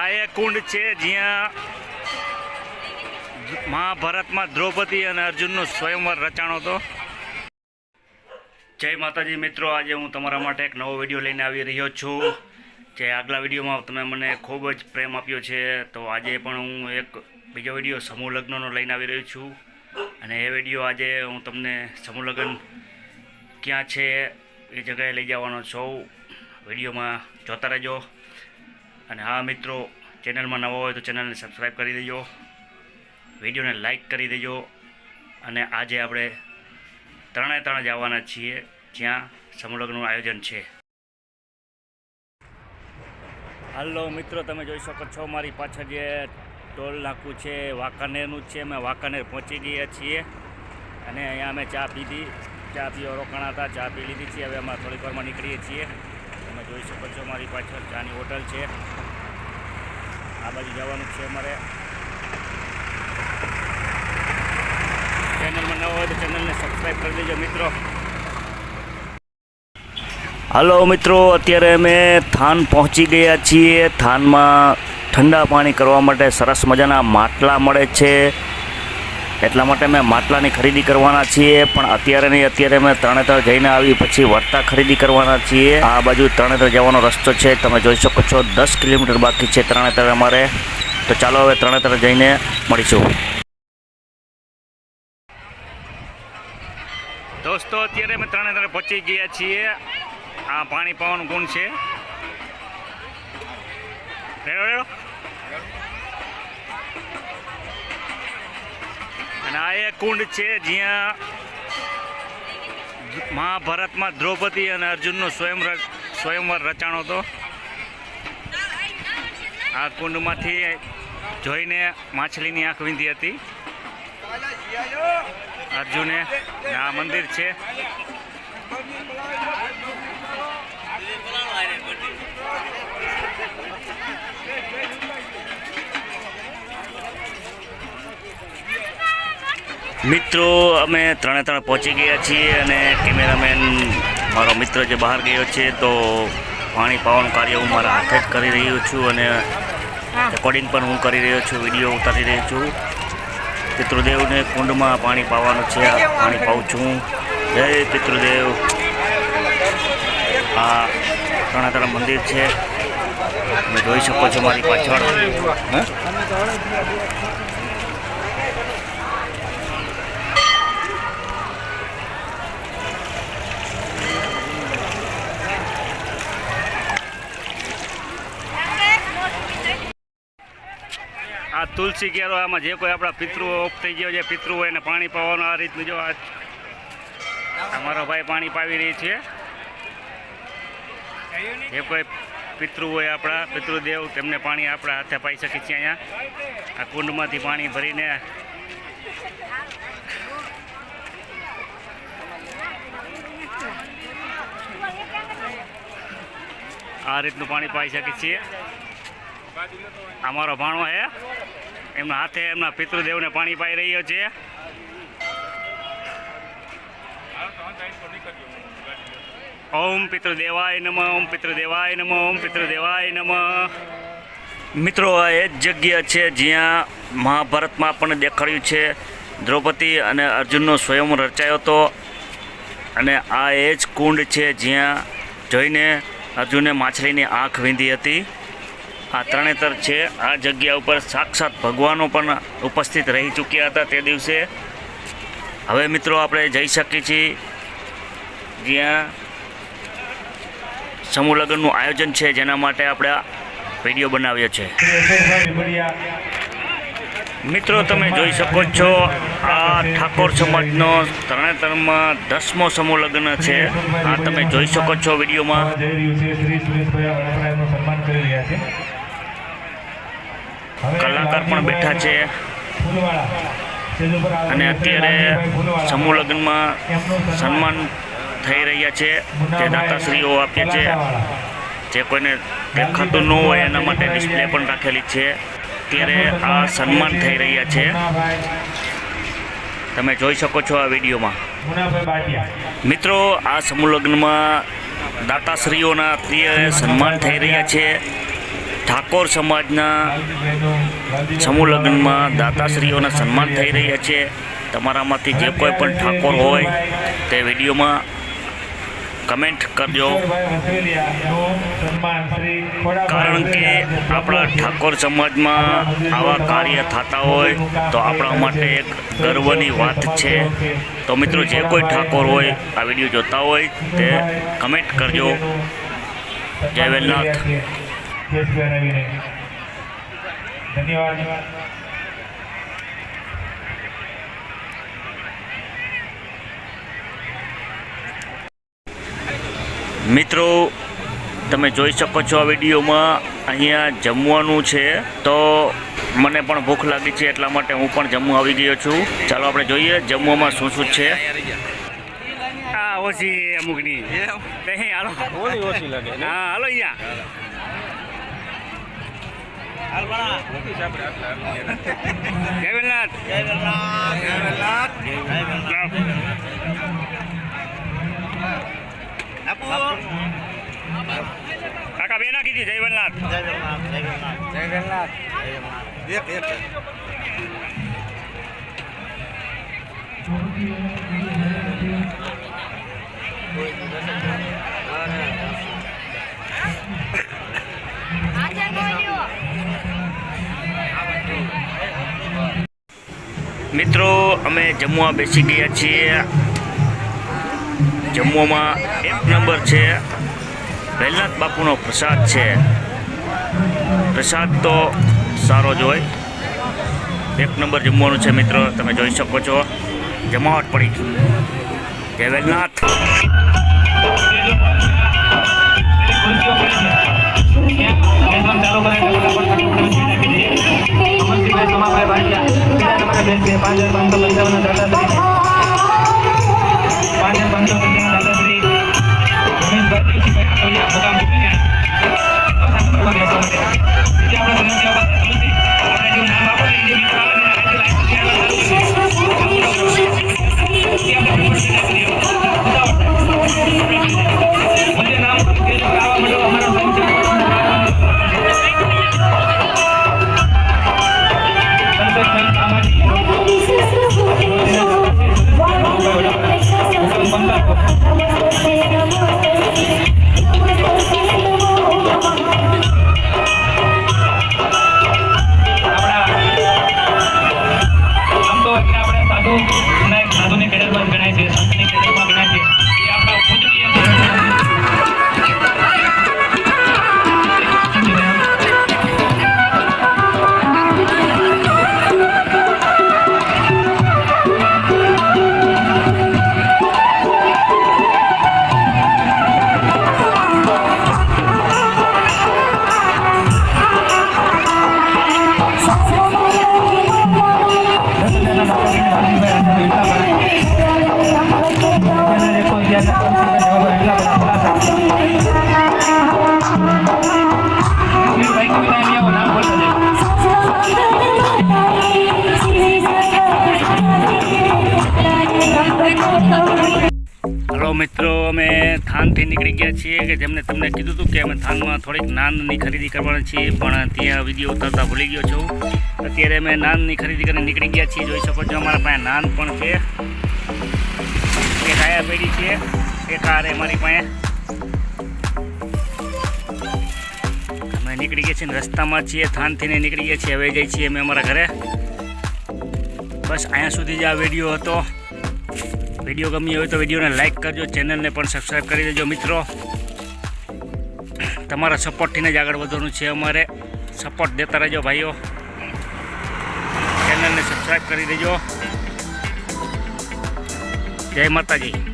આ એ કુંડ છે જ્યાં મહાભારતમાં દ્રૌપદી અને અર્જુનનો સ્વયંવર રચાણો હતો. જય માતાજી મિત્રો, આજે હું તમારા માટે એક નવો વીડિયો લઈને આવી રહ્યો છું. જે આગલા વિડીયોમાં તમે મને ખૂબ જ પ્રેમ આપ્યો છે, તો આજે પણ હું એક બીજો વીડિયો સમૂહ લગ્નનો લઈને આવી રહ્યો છું. અને એ વીડિયો આજે હું તમને સમૂહ લગ્ન ક્યાં છે એ જગ્યાએ લઈ જવાનો છું. વિડીયોમાં જોતા રહેજો. અને હા મિત્રો, ચેનલમાં નવો હોય તો ચેનલને સબસ્ક્રાઈબ કરી દેજો, વિડીયોને લાઈક કરી દેજો, અને આજે આપણે ત્રણે ત્રણ જવાના છીએ જ્યાં સમલગ્નનું આયોજન છે. હાલો મિત્રો, તમે જોઈ શકો છો મારી પાછળ જે ટોલ નાકું છે, વાંકાનેરનું છે. અમે વાંકાનેર પહોંચી ગયા છીએ અને અહીંયા અમે ચા પીધી, ચા પીવા રોકાણા હતા, ચા પી લીધી છે હવે અમે થોડીક વારમાં નીકળીએ છીએ. તમે જોઈ શકો છો મારી પાછળ ચાની હોટલ છે. આ બાજુ જવાનું છે અમારે. ચેનલમાં ન હોય તો ચેનલને સબસ્ક્રાઈબ કરી દેજો મિત્રો. હાલો મિત્રો, અત્યારે અમે થાન પહોંચી ગયા છીએ. થાનમાં ઠંડા પાણી કરવા માટે સરસ મજાના માટલા મળે છે. એટલા માટે અમે માટલાની ખરીદી કરવાના છીએ, પણ અત્યારે નહીં, અત્યારે અમે તરણેતર જઈને આવી, પછી વર્તા ખરીદી કરવાના છીએ. આ બાજુ તરણેતર જવાનો રસ્તો છે, તમે જોઈ શકો છો, દસ કિલોમીટર બાકી છે તરણેતર અમારે. તો ચાલો હવે તરણેતર જઈને મળીશું. દોસ્તો, અત્યારે અમે તરણેતર પહોંચી ગયા છીએ. આ પાણી પાવાનું ગુણ છે? રેડો રેડો આ એ કુંડ છે જ્યાં મહાભારતમાં દ્રૌપદી અને અર્જુનનો સ્વયં સ્વયંવર રચાણો હતો. આ કુંડમાંથી જોઈને માછલીની આંખ વીંધી હતી. અર્જુને આ મંદિર છે. મિત્રો અમે ત્રણે ત્રણ પહોંચી ગયા છીએ અને કેમેરામેન મારો મિત્ર જે બહાર ગયો છે તો પાણી પાવાનું કાર્ય હું મારા હાથે જ કરી રહ્યો છું અને રેકોર્ડિંગ પણ હું કરી રહ્યો છું વીડિયો ઉતારી રહ્યો છું. પિતૃદેવને કુંડમાં પાણી પાવાનું છે આ પાણી પાઉં છું. જય પિતૃદેવ. આ ત્રણાતરા મંદિર છે. તમે જોઈ શકો છો મારી પાછળ. તુલસી કેરો, આમાં જે કોઈ આપણા પિતૃઓ ઓફ થઈ ગયો છે, પિતૃ હોય એને પાણી પાવાનું, આ રીતનું જો અમારો ભાઈ પાણી પાવી રહી છે. જે કોઈ પિતૃ હોય આપણા, પિતૃદેવ, તેમને પાણી આપણા હાથે પાઈ શકીએ છીએ અહીંયા. આ કુંડમાંથી પાણી ભરીને આ રીતનું પાણી પાઈ શકીએ છીએ અમારો ભાણો છે એમના હાથે એમના પિતૃદેવને પાણી પાઈ રહ્યો છે. ઓમ પિતૃદેવાય નમ, ઓમ પિતૃદેવાય નમ, ઓમ પિતૃદેવાય નમ. મિત્રો, આ એ જ જગ્યા છે જ્યાં મહાભારતમાં આપણને દેખાડ્યું છે દ્રૌપદી અને અર્જુનનો સ્વયં રચાયો હતો. અને આ એ જ કુંડ છે જ્યાં જોઈને અર્જુને માછલીની આંખ વીંધી હતી. આ તરણેતર છે. આ જગ્યા ઉપર સાક્ષાત ભગવાનો પણ ઉપસ્થિત રહી ચૂક્યા હતા તે દિવસે. હવે મિત્રો આપણે જઈ શકીએ છીએ જ્યાં સમૂહ લગ્નનું આયોજન છે, જેના માટે આપણે વીડિયો બનાવ્યો છે. મિત્રો, તમે જોઈ શકો છો, આ ઠાકોર સમાજનો તરણેતરમાં દસમો સમૂહ લગ્ન છે. આ તમે જોઈ શકો છો વિડીયોમાં જઈ રહ્યું છે શ્રી સુરેશભાઈ વાળાભાઈ એમનું સન્માન કરી રહ્યા છે હવે કલાકાર પણ બેઠા છે. અને અત્યારે સમૂહ લગ્નમાં સન્માન થઈ રહ્યા છે. જે દાતાશ્રીઓ આપે છે. જે કોઈને દેખાતું ન હોય એના માટે ડિસ્પ્લે પણ રાખેલી છે. અત્યારે આ સન્માન થઈ રહ્યા છે. તમે જોઈ શકો છો આ વિડીયોમાં. મિત્રો, આ સમૂહ લગ્નમાં દાતાશ્રીઓના અત્યારે સન્માન થઈ રહ્યા છે. ઠાકોર સમાજના સમૂહ લગ્નમાં દાતાશ્રીઓના સન્માન થઈ રહ્યા છે. તમારામાંથી જે કોઈ પણ ઠાકોર હોય તે વિડીયોમાં કમેન્ટ કરજો. કારણ કે આપણા ઠાકોર સમાજમાં આવા કાર્ય થતા હોય તો આપણા માટે એક ગર્વની વાત છે. તો મિત્રો, જે કોઈ ઠાકોર હોય, આ વીડિયો જોતા હોય તે કમેન્ટ કરજો. જય વેલનાથ. ધન્યવાદ. મિત્રો તમે જોઈ શકો છો આ વિડીયોમાં અહીંયા જમવાનું છે. તો મને પણ ભૂખ લાગી છે એટલા માટે હું પણ જમવા આવી ગયો છું. ચાલો આપણે જોઈએ જમવામાં શું શું છે. આ ઓછી અમુકની. નહીં હાલો. ઓછી લાગે. હા હાલો અહીંયા. જય વેલનાથ કાકા બે નાખી દી જય વેલનાથ આજે મિત્રો, અમે જમવા બેસી ગયા છીએ. જમવામાં એક નંબર છે વેલનાથ બાપુનો પ્રસાદ છે. પ્રસાદ તો સારો જ હોય. એક નંબર જમવાનું છે મિત્રો, તમે જોઈ શકો છો. જમાવટ પડી જય oleh Mama kita Panjang Bantu Kencana Data Panjang Bantu hello મિત્રો, અમે થાનથી નીકળી ગયા છીએ કે જેમને તમને કીધું હતું કે અમે થાનમાં થોડીક નાનની ખરીદી કરવાની છીએ, પણ ત્યાં વીડિયો ઉતારતા ભૂલી ગયો છું. અત્યારે અમે નાનની ખરીદી કરીને નીકળી ગયા છીએ. જોઈ શકો છો અમારા પાસે નાન પણ છે. એક આયા પેઢી છે, એક આ રે અમારી પાસે. અમે નીકળી ગયા છીએ રસ્તામાં છીએ થાનથી નીકળી ગયા છીએ. હવે જઈએ છીએ અમે અમારા ઘરે. બસ અહીંયા સુધી જ આ વીડિયો હતો. વીડિયો ગમ્યો હોય તો વિડીયોને લાઇક કરજો, ચેનલને પણ સબસ્ક્રાઈબ કરી દેજો મિત્રો. તમારા સપોર્ટથીને જ આગળ વધવાનું છે અમારે. સપોર્ટ દેતા રહેજો ભાઈઓ. ચેનલને સબસ્ક્રાઈબ કરી દેજો. જય માતાજી.